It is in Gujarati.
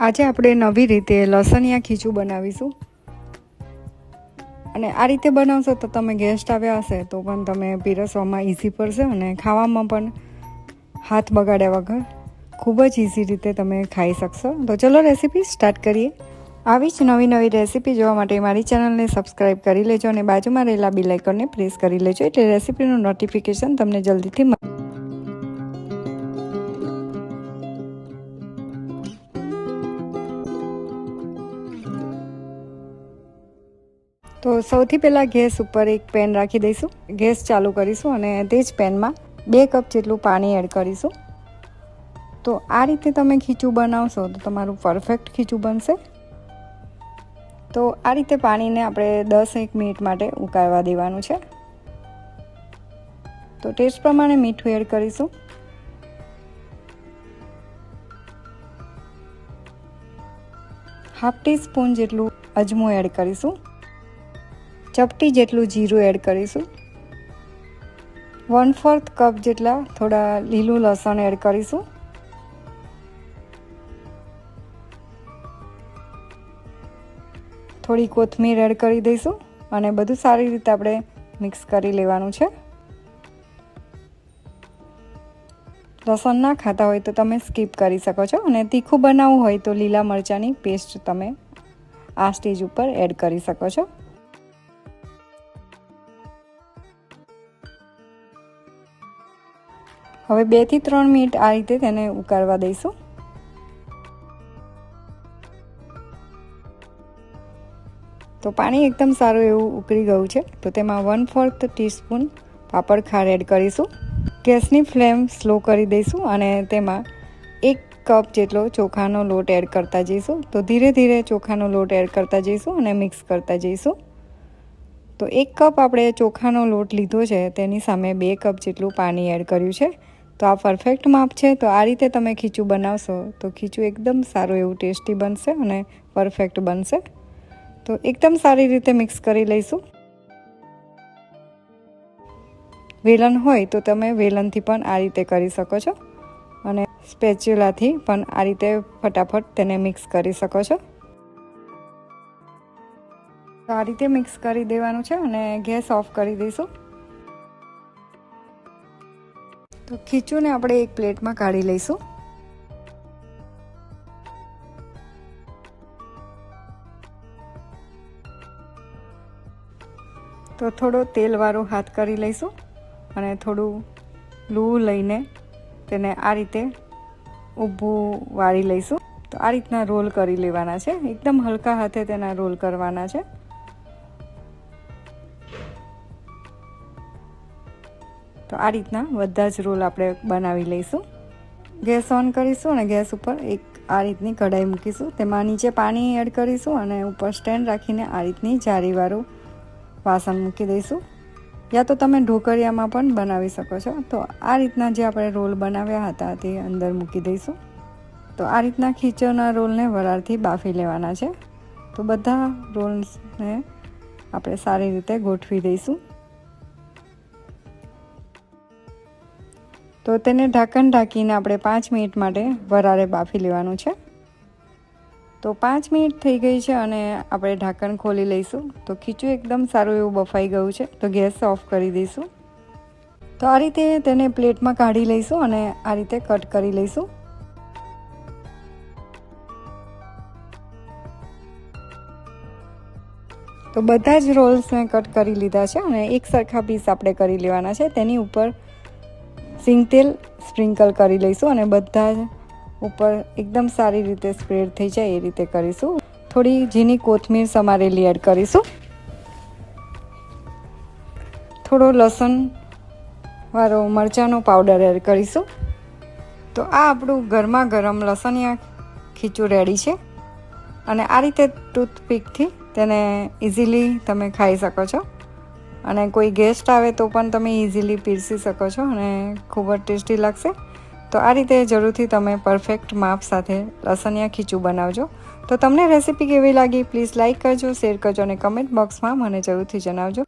આજે આપણે નવી રીતે લસણિયા ખીચું બનાવીશું. અને આ રીતે બનાવશો તો તમે ગેસ્ટ આવ્યા હશે, તો પણ તમે પીરસવામાં ઇઝી પડશે અને ખાવામાં પણ હાથ બગાડ્યા વગર ખૂબ જ ઇઝી રીતે તમે ખાઈ શકશો. તો ચલો રેસીપી સ્ટાર્ટ કરીએ. આવી જ નવી નવી રેસીપી જોવા માટે મારી ચેનલને સબસ્ક્રાઇબ કરી લેજો અને બાજુમાં રહેલા બિલ પ્રેસ કરી લેજો એટલે રેસીપીનું નોટિફિકેશન તમને જલ્દીથી મળે તો સૌથી પહેલાં ગેસ ઉપર એક પેન રાખી દઈશું. ગેસ ચાલુ કરીશું અને તે જ પેનમાં બે કપ જેટલું પાણી એડ કરીશું. તો આ રીતે તમે ખીચું બનાવશો તો તમારું પરફેક્ટ ખીચું બનશે. તો આ રીતે પાણીને આપણે દસ એક મિનિટ માટે ઉકાળવા દેવાનું છે. તો ટેસ્ટ પ્રમાણે મીઠું એડ કરીશું. હાફ ટી સ્પૂન જેટલું અજમો એડ કરીશું. ચપટી જેટલું જીરું એડ કરીશું. વન ફોર્થ કપ જેટલા થોડા લીલું લસણ એડ કરીશું. થોડી કોથમીર એડ કરી દઈશું અને બધું સારી રીતે આપણે મિક્સ કરી લેવાનું છે. લસણ ના ખાતા હોય તો તમે સ્કીપ કરી શકો છો અને તીખું બનાવવું હોય તો લીલા મરચાંની પેસ્ટ તમે આ સ્ટેજ ઉપર એડ કરી શકો છો. હવે બેથી ત્રણ મિનિટ આ રીતે તેને ઉકાળવા દઈશું. તો પાણી એકદમ સારું એવું ઉકળી ગયું છે. તો તેમાં વન ફોર્થ ટીસ્પૂન પાપડ ખાર એડ કરીશું. ગેસની ફ્લેમ સ્લો કરી દઈશું અને તેમાં એક કપ જેટલો ચોખાનો લોટ એડ કરતા જઈશું. તો ધીરે ધીરે ચોખાનો લોટ એડ કરતા જઈશું અને મિક્સ કરતા જઈશું. તો એક કપ આપણે ચોખાનો લોટ લીધો છે, તેની સામે બે કપ જેટલું પાણી એડ કર્યું છે. તો આ પરફેક્ટ માપ છે. તો આ રીતે તમે ખીચું બનાવશો તો ખીચું એકદમ સારું એવું ટેસ્ટી બનશે અને પરફેક્ટ બનશે. તો એકદમ સારી રીતે મિક્સ કરી લઈશું. વેલણ હોય તો તમે વેલણથી પણ આ રીતે કરી શકો છો અને સ્પેચ્યુલાથી પણ આ રીતે ફટાફટ તેને મિક્સ કરી શકો છો. તો આ રીતે મિક્સ કરી દેવાનું છે અને ગેસ ઓફ કરી દઈશું. તો ખીચુંને આપણે એક પ્લેટમાં કાઢી લઈશું. તો થોડો તેલવાળો હાથ કરી લઈશું અને થોડું લૂ લઈને તેને આ રીતે ઊભું વાળી લઈશું. તો આ રીતના રોલ કરી લેવાના છે. એકદમ હલકા હાથે તેના રોલ કરવાના છે. તો આ રીતના બધા જ રોલ આપણે બનાવી લઈશું. ગેસ ઓન કરીશું અને ગેસ ઉપર એક આ રીતની કઢાઈ મૂકીશું. તેમાં નીચે પાણી એડ કરીશું અને ઉપર સ્ટેન્ડ રાખીને આ રીતની જારીવાળું વાસણ મૂકી દઈશું. યા તો તમે ઢોકળિયામાં પણ બનાવી શકો છો. તો આ રીતના જે આપણે રોલ બનાવ્યા હતા તે અંદર મૂકી દઈશું. તો આ રીતના ખીચોના રોલને વરાળથી બાફી લેવાના છે. તો બધા રોલ્સને આપણે સારી રીતે ગોઠવી દઈશું. તો તેને ઢાંકણ ઢાંકીને આપણે પાંચ મિનિટ માટે વરાળે બાફી લેવાનું છે. તો પાંચ મિનિટ થઈ ગઈ છે અને આપણે ઢાંકણ ખોલી લઈશું. તો ખીચું એકદમ સારું એવું બફાઈ ગયું છે. તો ગેસ ઓફ કરી દઈશું. તો આ રીતે તેને પ્લેટમાં કાઢી લઈશું અને આ રીતે કટ કરી લઈશું. તો બધા જ રોલ્સને કટ કરી લીધા છે અને એક સરખા પીસ આપણે કરી લેવાના છે. તેની ઉપર સિંગ તેલ સ્પ્રિંકલ કરી લઈશું અને બધા જ ઉપર એકદમ સારી રીતે સ્પ્રેડ થઈ જાય એ રીતે કરીશું. થોડી ઝીની કોથમીર સમારેલી એડ કરીશું. થોડો લસણ વાળો મરચાંનો પાવડર એડ કરીશું. તો આ આપણું ગરમા ગરમ લસણિયા ખીચું રેડી છે. અને આ રીતે ટૂથપીકથી તેને ઇઝીલી તમે ખાઈ શકો છો. અને કોઈ ગેસ્ટ આવે તો પણ તમે ઇઝીલી પીરસી શકો છો અને ખૂબ જ ટેસ્ટી લાગશે. તો આ રીતે જરૂરથી તમે પરફેક્ટ માપ સાથે લસણિયા ખીચું બનાવજો. તો તમને રેસીપી કેવી લાગી પ્લીઝ લાઇક કરજો શેર કરજો અને કમેન્ટ બોક્સમાં મને જરૂરથી જણાવજો.